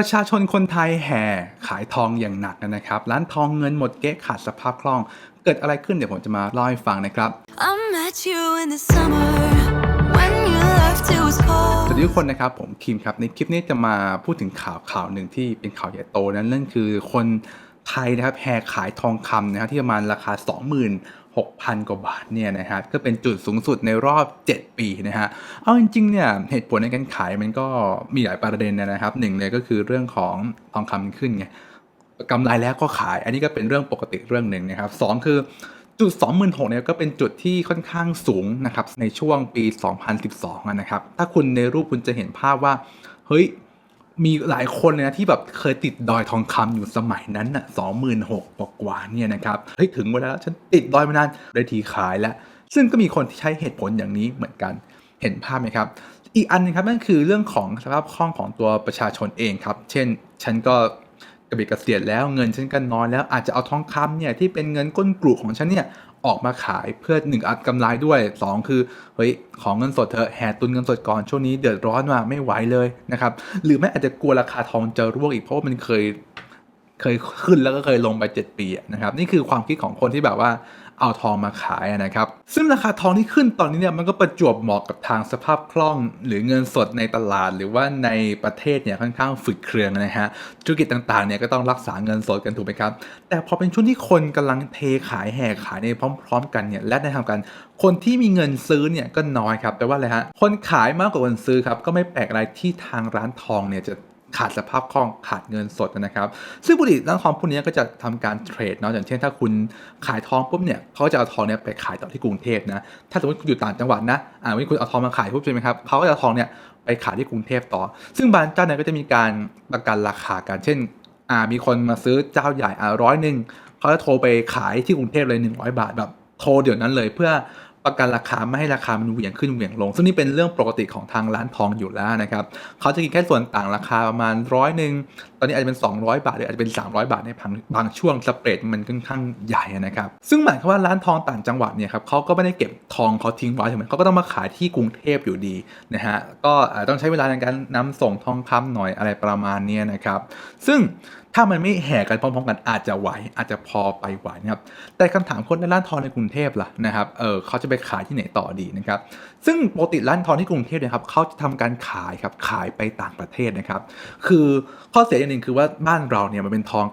ประชาชนคนไทยแห่ขายทองอย่างหนักนะครับ ร้านทองเงินหมดเก๊ะขาดสภาพคล่อง เกิดอะไรขึ้นเดี๋ยวผมจะมาเล่าให้ฟังนะครับ I met you in the summer when you left it was ส cold. วัสดีทุกคนนะครับ ผมคิมครับ ในคลิปนี้จะมาพูดถึงข่าวข่าวหนึ่งที่เป็นข่าวใหญ่โตนั้นนั่นคือคนไทยนะครับแห่ขายทองคำนะครับที่ประมาณราคา 6,000 กว่าบาทเนี่ยนะฮะก็เป็นจุดสูงสุดในรอบ 7 ปีนะฮะเอาจริงๆเนี่ยเหตุผลในการขายมันก็มีหลายประเด็นนะครับหนึ่งเลยก็คือเรื่องของทองคำขึ้นไงกำไรแล้วก็ขาย อันนี้ก็เป็นเรื่องปกติเรื่องหนึ่งนะครับสองคือจุด 26,000เนี่ยก็เป็นจุดที่ค่อนข้างสูงนะครับในช่วงปี 2012 นะครับ ถ้าคุณในรูปคุณจะเห็นภาพว่า เฮ้ย มีหลายคนเลยนะที่แบบเคยติดดอยทองคำอยู่สมัยนั้นน่ะสองหมื่นหกกว่าเนี่ยนะครับเฮ้ยถึงเวลาแล้วฉันติดดอยมานานได้ทีขายแล้ว ซึ่งก็มีคนที่ใช้เหตุผลอย่างนี้เหมือนกันเห็นภาพไหมครับอีกอันหนึงครับนั่นคือเรื่องของสภาพคล่องของตัวประชาชนเองครับ เช่น ฉันก็กระเบิดกระเสียดแล้วเงินฉันก็น้อยแล้วอาจจะเอาทองคำเนี่ยที่เป็นเงินก้นกลุ่ของฉันเนี่ย ออกมาขายเพื่อหนึ่งอัดกำไรด้วยสองคือเฮ้ยของเงินสดเธอะแห่ตุนเงินสดก่อนช่วงนี้เดือดร้อนมาไม่ไหวเลยนะครับหรือแม้อาจจะกลัวราคาทองจะร่วงอีกเพราะว่ามันเคยเคยขึ้นแล้วก็เคยลงไป 7 ปีนะครับนี่คือความคิดของคนที่แบบว่า เอาทองมาขายนะครับ ซึ่งราคาทองที่ขึ้นตอนนี้เนี่ยมันก็ประจวบเหมาะกับทางสภาพคล่อง หรือเงินสดในตลาด หรือว่าในประเทศเนี่ยค่อนข้างฝึกเครืองนะฮะธุรกิจต่างๆเนี่ยก็ต้องรักษาเงินสดกันถูกไหมครับ แต่พอเป็นช่วงที่คนกำลังเทขายแห่ขายในพร้อม ๆ กันเนี่ยและในทางกันคนที่มีเงินซื้อเนี่ยก็น้อยครับแปลว่าอะไรฮะคนขายมากกว่าคนซื้อครับก็ไม่แปลกอะไรที่ทางร้านทองเนี่ยจะ ขาดสภาพคล่องขาดเงินสดนะครับ ซึ่งปกติร้านทองพวกนี้ก็จะทำการเทรดเนาะอย่างเช่น ถ้าคุณขายทองปุ๊บเนี่ยเขาจะเอาทองเนี่ยไปขายต่อที่กรุงเทพนะถ้าสมมติคุณอยู่ต่างจังหวัดนะอ่าวันนี้คุณเอาทองมาขายปุ๊บใช่ไหมครับเขาก็จะเอาทองเนี่ยไปขายที่กรุงเทพต่อ ซึ่งบางเจ้าเนี่ยก็จะมีการประกันราคากันเช่นอ่ามีคนมาซื้อเจ้าใหญ่อ่าร้อยหนึ่งเขาจะโทรไปขายที่กรุงเทพเลย 100 บาทแบบโทรเดี๋ยวนั้นเลยเพื่อ ประกันราคาไม่ให้ราคามันเหวี่ยงขึ้นเหวี่ยงลง ซึ่งนี่เป็นเรื่องปกติของทางร้านทองอยู่แล้วนะครับเขาจะกินแค่ส่วนต่างราคาประมาณร้อยหนึ่งตอนนี้อาจจะเป็น 200 บาทหรืออาจจะเป็น 300 บาทในบางบางช่วงสเปรดมันค่อนข้างใหญ่นะครับซึ่งหมายความว่าร้านทองต่างจังหวัดเนี่ยครับเขาก็ไม่ได้เก็บทองเขาทิ้งไว้ใช่ไหมเขาก็ต้องมาขายที่กรุงเทพอยู่ดีนะฮะก็ต้องใช้เวลาในการนำส่งทองคำหน่อยอะไรประมาณนี้นะครับซึ่ง ถ้ามันไม่แห่กันพร้อมๆกันอาจจะไหวอาจจะพอไปไหวนะครับแต่คำถามคนในร้านทองในกรุงเทพล่ะนะครับเออเขาจะไปขายที่ไหนต่อดีนะครับซึ่งปกติร้านทองที่กรุงเทพเนยครับเขาจะทำการขายครับขายไปต่างประเทศนะครับ คือข้อเสียอย่างหนึ่งคือว่าบ้านเราเนี่ยมันเป็นทอง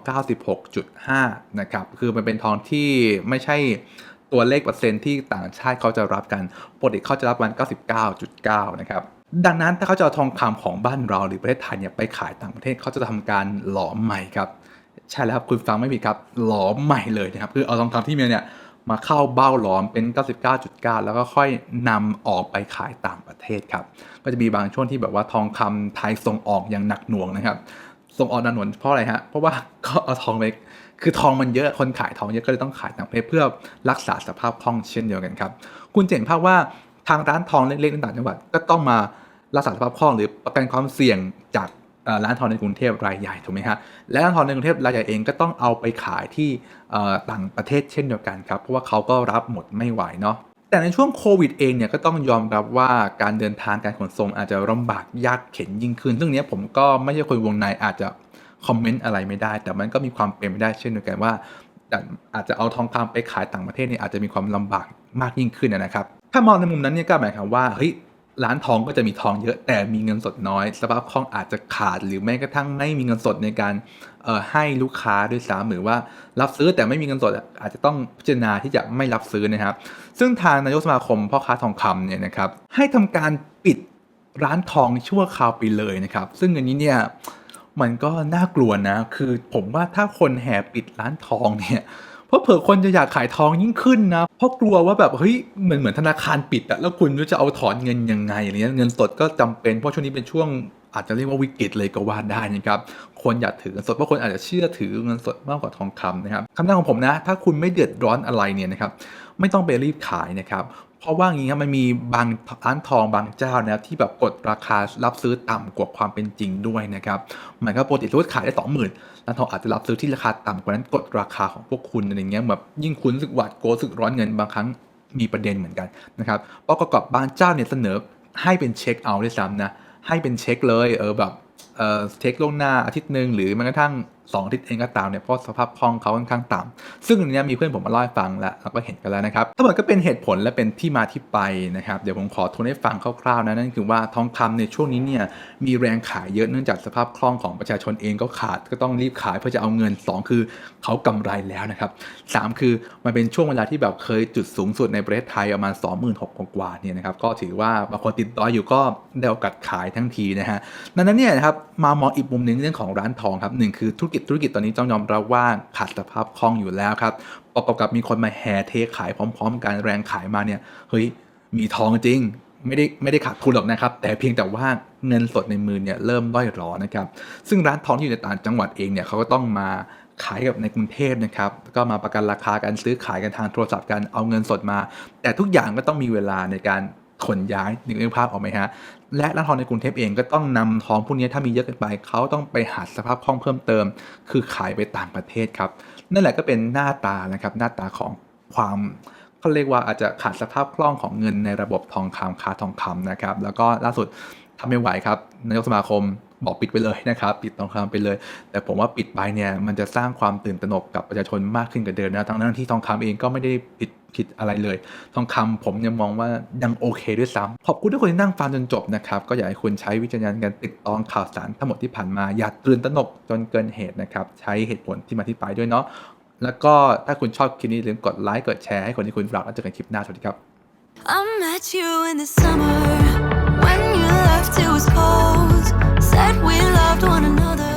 96.5นะครับคือมันเป็นทองที่ไม่ใช่ตัวเลขเปอร์เซ็นต์ที่ต่างชาติเขาจะรับกันปกติเขาจะรับวัน 99.9 นะครับ ดังนั้นถ้าเขาจะเอาทองคำของบ้านเราหรือประเทศไทยเนี่ยไปขายต่างประเทศเขาจะทำการหลอมใหม่ครับ ใช่แล้วครับคุณฟังไม่ผิดครับหลอมใหม่เลยนะครับคือเอาทองคำที่มีเนี่ยมาเข้าเบ้าหลอมเป็น 99.9 แล้วก็ค่อยนำออกไปขายต่างประเทศครับ ก็จะมีบางช่วงที่แบบว่าทองคำไทยส่งออกอย่างหนักหน่วงนะครับ ส่งออกหนักหน่วงเพราะอะไรฮะ เพราะว่าก็เอาทองไปคือทองมันเยอะ คนขายทองเยอะก็เลยต้องขายต่างประเทศเพื่อรักษาสภาพคล่องเช่นเดียวกันครับ คุณเห็นภาพว่าทางร้านทองเล็กๆในต่างจังหวัดก็ต้องมา รักษาสภาพคล่องหรือประกันความเสี่ยงจากร้านทองในกรุงเทพรายใหญ่ถูกไหมฮะและร้านทองในกรุงเทพรายใหญ่เองก็ต้องเอาไปขายที่ต่างประเทศเช่นเดียวกันครับเพราะว่าเขาก็รับหมดไม่ไหวเนาะแต่ในช่วงโควิดเองเนี่ยก็ต้องยอมรับว่าการเดินทางการขนส่งอาจจะลำบากยากเข็นยิ่งขึ้นซึ่งเนี้ยผมก็ไม่ใช่คนวงในอาจจะคอมเมนต์อะไรไม่ได้ แต่มันก็มีความเป็นไปได้เช่นเดียวกันว่าอาจจะเอาทองคำไปขายต่างประเทศเนี่ยอาจจะมีความลำบากมากยิ่งขึ้นนะครับ ถ้ามองในมุมนั้นเนี่ยก็หมายความว่าเฮ้ย ร้านทองก็จะมีทองเยอะแต่มีเงินสดน้อย สภาพคล่องอาจจะขาดหรือแม้กระทั่งไม่มีเงินสดในการให้ลูกค้าด้วยซ้ำหรือว่ารับซื้อแต่ไม่มีเงินสดอาจจะต้องพิจารณาที่จะไม่รับซื้อนะครับ ซึ่งทางนายกสมาคมพ่อค้าทองคำเนี่ยนะครับให้ทำการปิดร้านทองชั่วคราวไปเลยนะครับ ซึ่งอันนี้เนี่ยมันก็น่ากลัวนะ คือผมว่าถ้าคนแห่ปิดร้านทองเนี่ย เพราะเผื่อคนจะอยากขายทองยิ่งขึ้นนะ เพราะกลัวว่าแบบเฮ้ยเหมือนเหมือนธนาคารปิดอะแล้วคุณจะเอาถอนเงินยังไงอะไรเงี้ยเงินสดก็จำเป็นเพราะช่วงนี้เป็นช่วงอาจจะเรียกว่าวิกฤตเลยก็ว่าได้นะครับ คนอยากถือเงินสดเพราะคนอาจจะเชื่อถือเงินสดมากกว่าทองคำนะครับคำแนะนำของผมนะ ถ้าคุณไม่เดือดร้อนอะไรเนี่ยนะครับ ไม่ต้องไปรีบขายนะครับ เพราะว่าอย่างนี้ครับมันมีบางร้านทองบางเจ้านะครับที่แบบกดราคารับซื้อต่ำกว่าความเป็นจริงด้วยนะครับหมายความว่าปกติสมมติขายได้สองหมื่นร้านทองอาจจะรับซื้อที่ราคาต่ำกว่านั้นกดราคาของพวกคุณอะไรเงี้ยแบบยิ่งคุณสึกหวาดกลัวสึกร้อนเงินบางครั้งมีประเด็นเหมือนกันนะครับเพราะประกอบบางเจ้าเนี่ยเสนอให้เป็นเช็คเอาท์ด้วยซ้ำนะให้เป็นเช็คเลยเออแบบเอ่อเทคล่วงหน้าอาทิตย์หนึ่งหรือแม้กระทั่ง สองอาทิตย์เองก็ตามเนี่ยเพราะสภาพคล่องเขาค่อนข้างต่ำซึ่งอันเนี้ยมีเพื่อนผมมาเล่าให้ฟังแล้วเราก็เห็นกันแล้วนะครับทั้งหมดก็เป็นเหตุผลและเป็นที่มาที่ไปนะครับเดี๋ยวผมขอทวนให้ฟังคร่าวๆนะนั่นคือว่าทองคำในช่วงนี้เนี่ยมีแรงขายเยอะเนื่องจากสภาพคล่องของประชาชนเองก็ขาดก็ต้องรีบขายเพื่อจะเอาเงินสองคือเขากำไรแล้วนะครับสามคือมันเป็นช่วงเวลาที่แบบเคยจุดสูงสุดในประเทศไทยประมาณ26,000กว่าเนี่ยนะครับก็ถือว่าบางคนติดต่ออยู่ก็ได้โอกาสขายทั้งทีนะฮะดังนั้นเนี่ยนะครับมามองอีกมุมหนึ่งเรื่องของร้านทองครับหนึ่งคือธุรกิจธุรกิจตอนนี้ต้องยอมรับว่าขาดสภาพคล่องอยู่แล้วครับประกอบกับมีคนมาแห่เทขายพร้อม ๆกันแรงขายมาเนี่ยเฮ้ยมีทองจริงไม่ได้ไม่ได้ขาดทุนหรอกนะครับ แต่เพียงแต่ว่าเงินสดในมือเนี่ยเริ่มด้อยรอนะครับ ซึ่งร้านทองที่อยู่ในต่างจังหวัดเองเนี่ยเขาก็ต้องมาขายกับในกรุงเทพนะครับ ก็มาประกันราคาการซื้อขายกันทางโทรศัพท์กันเอาเงินสดมา แต่ทุกอย่างก็ต้องมีเวลาในการ ขนย้ายนึกภาพออกไหมฮะ และร้านทองในกรุงเทพเองก็ต้องนำทองพวกนี้ถ้ามีเยอะเกินไป เขาต้องไปหาสภาพคล่องเพิ่มเติม คือขายไปต่างประเทศครับ นั่นแหละก็เป็นหน้าตานะครับหน้าตาของความเขาเรียกว่าอาจจะขาดสภาพคล่องของเงินในระบบทองคำค้าทองคำนะครับ แล้วก็ล่าสุดทำไม่ไหวครับนายกสมาคมบอกปิดไปเลยนะครับ ปิดทองคำไปเลย แต่ผมว่าปิดไปเนี่ยมันจะสร้างความตื่นตระหนกกับประชาชนมากขึ้นกว่าเดิมนะทั้งนั้นที่ทองคำเองก็ไม่ได้ผิด ผิดอะไรเลย ทองคำผมยังมองว่ายังโอเคด้วยซ้ำขอบคุณทุกคนที่นั่งฟังจนจบนะครับ ก็อยากให้คุณใช้วิจารณญาณในการติดตามข่าวสารทั้งหมดที่ผ่านมา อย่าตื่นตระหนกจนเกินเหตุนะครับ ใช้เหตุผลที่มาที่ไปด้วยเนาะ แล้วก็ถ้าคุณชอบคลิปนี้ลืมกดไลค์ กดแชร์ให้คนที่คุณรักแล้วเจอกันคลิปหน้า สวัสดีครับ I met you in the summer when you left. It was cold. Said we loved one another.